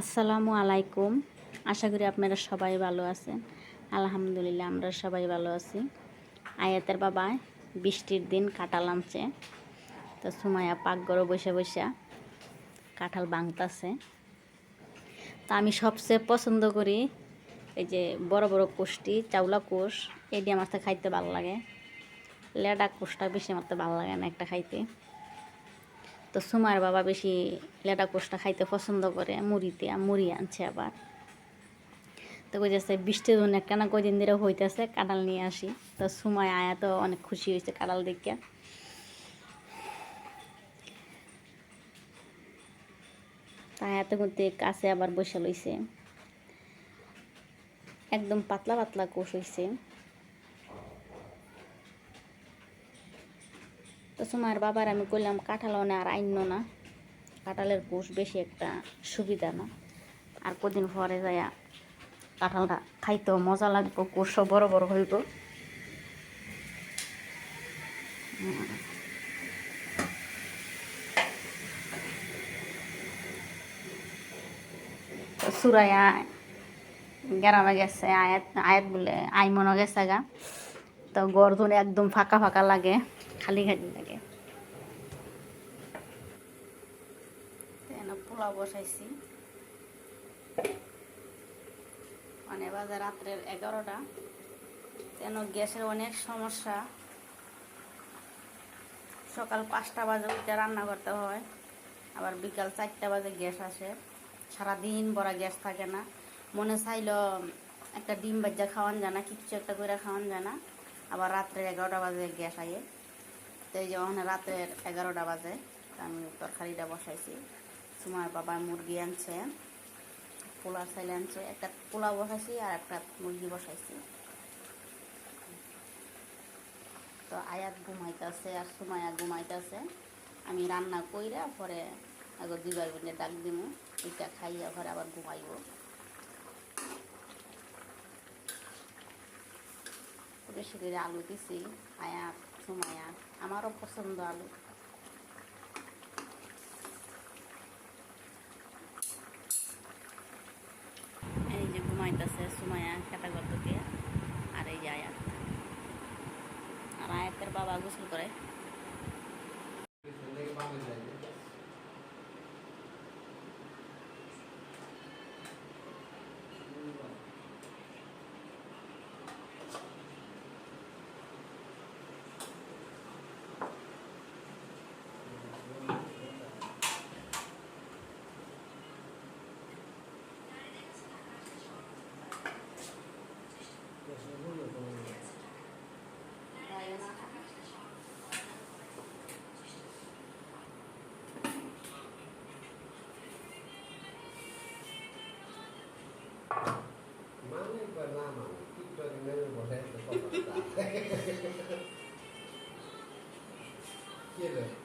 আসসালামু আলাইকুম। আশা করি আপনারা সবাই ভালো আছেন। আলহামদুলিল্লাহ, আমরা সবাই ভালো আছি। আয়াতের বাবা, বৃষ্টির দিন কাঁঠাল আনছে। তো সুমায়া পাকঘরে বসে বসে কাঁঠাল বাংতাছে তা আমি সবচেয়ে পছন্দ করি এই যে বড় বড় কোষ্টি চাউলা কোষ এটি আমার খাইতে ভালো লাগে। লেডা কোষটা বেশি আমার তো ভালো লাগে না একটা খাইতে। তো সুমার বাবা বেশি লেটা কোষটা খাইতে পছন্দ করে, মুড়িতে মুড়ি আনছে আবার। তো কইতেছে, বৃষ্টির জন্য কেন কদিন ধরে হইতেছে? কাঁঠাল নিয়ে আসি। তো সুমায় আয়া তো অনেক খুশি হয়েছে কাঁঠাল দেখে। এত করতে কাছে আবার বসে লইছে। একদম পাতলা পাতলা কোষ হয়েছে তো তোমার বাবার আমি কইলাম কাঁঠাল অনে আর আইন না। কাঁঠালের কোষ বেশি একটা সুবিধা না। আর কদিন পরে যায় কাঁঠালটা খাইতেও মজা লাগবে, কোষও বড় বড় হইব। তো সুরাইয়া গ্রামে গেছে, আয়াত আয়াত বলে আইমনও গেছে গা। তো গর্দনে একদম ফাঁকা ফাঁকা লাগে, খালি খালি লাগে। পোলাও বসাইছি। মানে বাজে রাত্রের এগারোটা। কেন গ্যাসের অনেক সমস্যা। সকাল পাঁচটা বাজে উঠে রান্না করতে হয়, আবার বিকাল চারটা বাজে গ্যাস আসে। সারাদিন বড় গ্যাস থাকে না। মনে চাইল, একটা ডিম বাজ্যা খাওয়ান যায় না, কিচ্ছু একটা করে খাওয়ান যায় না। আবার রাত্রে এগারোটা বাজে গ্যাস আইয়ে। তো এই যে ওখানে রাতের এগারোটা বাজে আমি তরকারিটা বসাইছি। তোমার বাবা মুরগি আনছে পোলা চাইলে আনছে, একটা পোলা বসাইছি আর একটা মুরগি বসাইছি। তো আয়াত ঘুমাইতেছে আর সুমায়া ঘুমাইতেছে। আমি রান্না কইরা পরে আগে দুই বোনের ডাক দিমু এটা খাইয়া পরে আবার ঘুমাইব। বেশি করে আলু দিছি আয়াত সুমায়া আমারও পছন্দ আলু। এই যে ঘুমাইতেছে সুমায়া খেতা গর্ত দিয়ে আর এই যে আয়াত। আর আয়াতের বাবা গোসল করে।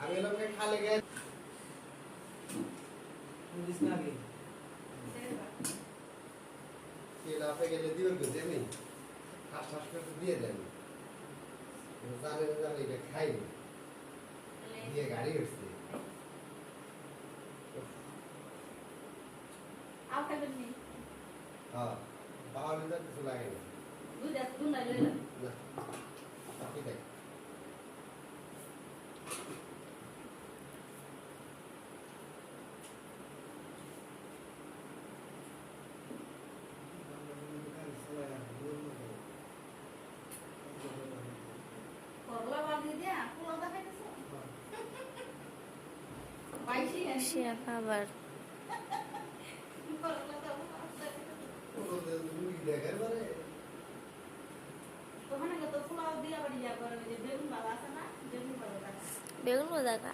আমি লোকে খালে গে কি? গেলে দিবেন তো দেমি হাস হাস করে দিয়ে দেন। জানে না এটা খাইনি দিয়ে গাড়ি উঠছে হ্যাঁ ভিতর কিছু লাগে না। না ঠিক আছে সে আবার দেখার পরে বেগুন ভাজা খা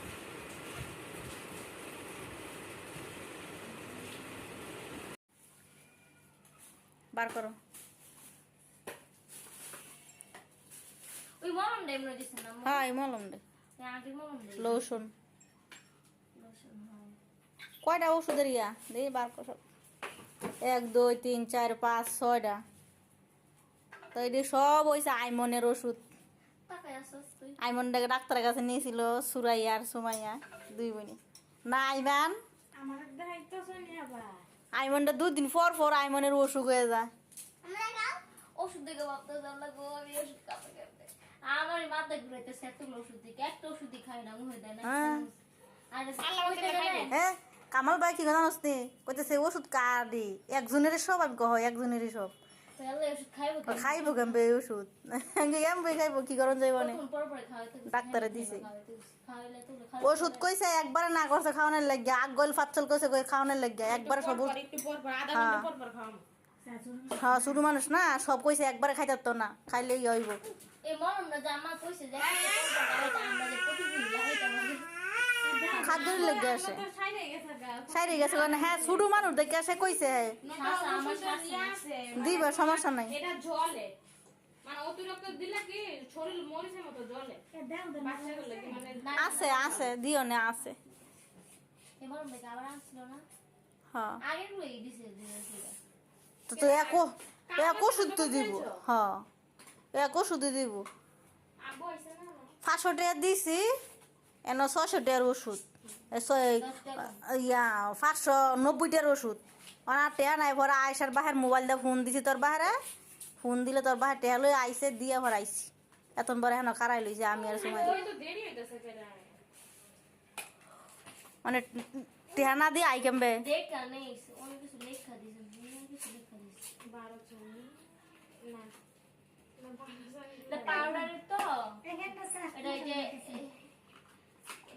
বার করো। ওই মলম দেয় মনে দিছে না হ্যাঁ এই মলম দে। আগে মলম দেয়। লোশন। লোশন হয়। কয়টা ওষুধের ইয়া? দেখি বার করো এক দুই তিন চার পাঁচ ছয়টা। তো এটি সব হয়েছে আইমনের ওষুধ। আসছ আইমনটাকে ডাক্তারের কাছে নিয়েছিল সুরাইয়া আর সুমাইয়া দুই বোনই। না আইমান? আমার দায়িত্ব শুনি আবার। আইমনটা দুদিন পর পর আইমনের অসুখ হয়ে যায়। ওষুধ দেখে ভাবতে জানলা আমি ওষুধ খাতে খাতে আমার মাথা ঘুরাইতেছে এতগুলো ওষুধ দিকে একটা ওষুধই খাই না মুহে দেয় না হ্যাঁ। হ্যাঁ কামাল ভাই কি কথা নি? কইতেছে ওষুধ কার্ডি একজনেরই সব আমি কহ একজনেরই সব। খাইবো কেমবে ওষুধ কেমবে খাইব কি করণ যাইব ডাক্তারে দিছে। ওষুধ কইছে একবারে না করছে খাওয়ানোর লাগিয়া আগ গল ফাচ্চল কইছে কই খাওয়ানোর লাগিয়া একবারে সব ওষুধ- একটু পর পর হ্যাঁ। হ্যাঁ শুরু মানুষ না সব কইছে একবারে খাইতে তো না খাইলে ইয়ে হইব এই মলম না যে আমার কইছে যে আমরা যে প্রতিদিন লাগাইতে আমাদের খাদ্যের লাগিয়া আসে। গেছে সাইরে গেছে মানে হ্যাঁ শুরু মানুষ দেখে আসে কইছে শ্বাস আমার শ্বাস আছে দিব সমস্যা নাই। এটা জলে। মানে মানে আছে আছে দিও না আছে। হ্যাঁ। তো তো এক এক ওষুধ তো দিব। হ্যাঁ। এক ওষুধ দিব। পাঁচশো টাকা দিছি। এন ছয়শো টাকার ওষুধ এ ছয়- ইয়া পাঁচশো নব্বই টাকার ওষুধ। ওনার টেয়া নাই ভরা আইসার বাহের মোবাইল দিয়ে ফোন দিছি তোর বাহারে। ফোন দিলে তোর বাহার টেয়া লই আইসে দিয়ে ভর আইসি এতন বড় হেন কারাই লইছে আমি আর সময় ওই তো দেরি হইতাছে কেরা মানে টেহা না দিয়ে আই কেমবে দেখা নেই অনেক কিছু লেখা দিছে অনেক কিছু লেখা দিছে। বারো চল্লিশ না। পাউডারের তো। এটা যে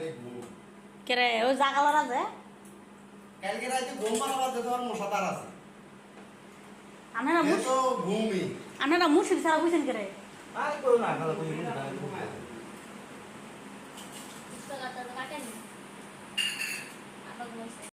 নাই কেরে ওই জাগালার আছে? কালকে রাইতে ঘুম পাড়াবার তো তোমার মশাদার আছে। আমি না কেরে আর করো খালা আবার বলছে